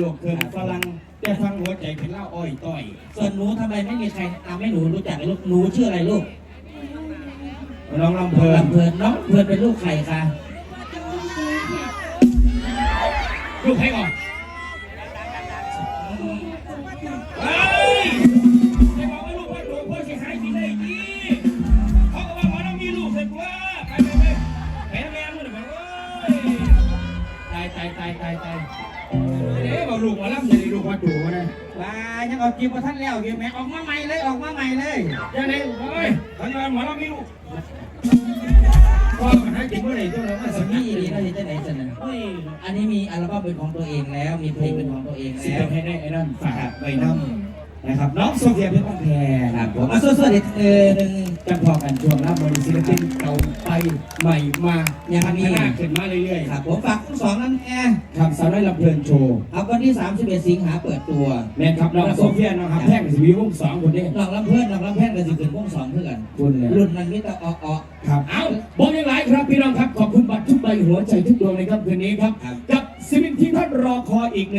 ยุ12ปีโลกเกินฝรั่งแต่ฟังหัวใจเป็นเล่าอ้อยต้อย ส่วนหนูทำไมไม่มีใครเอาไม่หนูรู้จักเลยลูกหนูชื่ออะไรลูกน้องลำเพลินลำเพลินน้องเพลินเป็นลูกใครคะลูกใครก่อน ลูกหมาล่ำจะได้ลูกพ่อจู่นะลายังเอาจีบมาท่านแล้วอยู่ไหมออกมาใหม่เลยออกมาใหม่เลยยังไงเฮ้ยทำงานหมอล่ำมีลูกพ่อมันให้กินเมื่อไหร่ตัวเราไม่สสมีมีดีนะที่จะไหนจะไหนเฮ้ยอันนี้มีอัลบั้มเป็นของตัวเองแล้ว มีเพลงเป็นของตัวเองสิแล้วให้ได้ไอ้นั่นฝากไว้น้ำ นะครับน้องโซเฟียเป็นบ้านแพรครับผมเอาสดๆอีกเออหนึ่งจะพอกันช่วงรับบริศิลปินเก่าไปใหม่มายังพัฒนาขึ้นมาเรื่อยๆครับผมฝากทั้งสองนั่นแอร์ครับสาวน้อยลำเพลินโชว์เอาวันที่31สิงหาเปิดตัวแม่นครับน้องโซเฟียน้องครับแท่งสิวิวงสองคนนี้หลอกลำเพื่อนหลอกลำแพนกันสิขึ้นวงสองเพื่อนคุณเลยรุ่นนั้นมิตรออกออกครับเอาบอกยังไงครับพี่น้องครับขอบคุณบัตรทุกใบหัวใจทุกดวงในค่ำคืนนี้ครับกับศิลปินที่ท่านรอคอยอีกหนึ่ง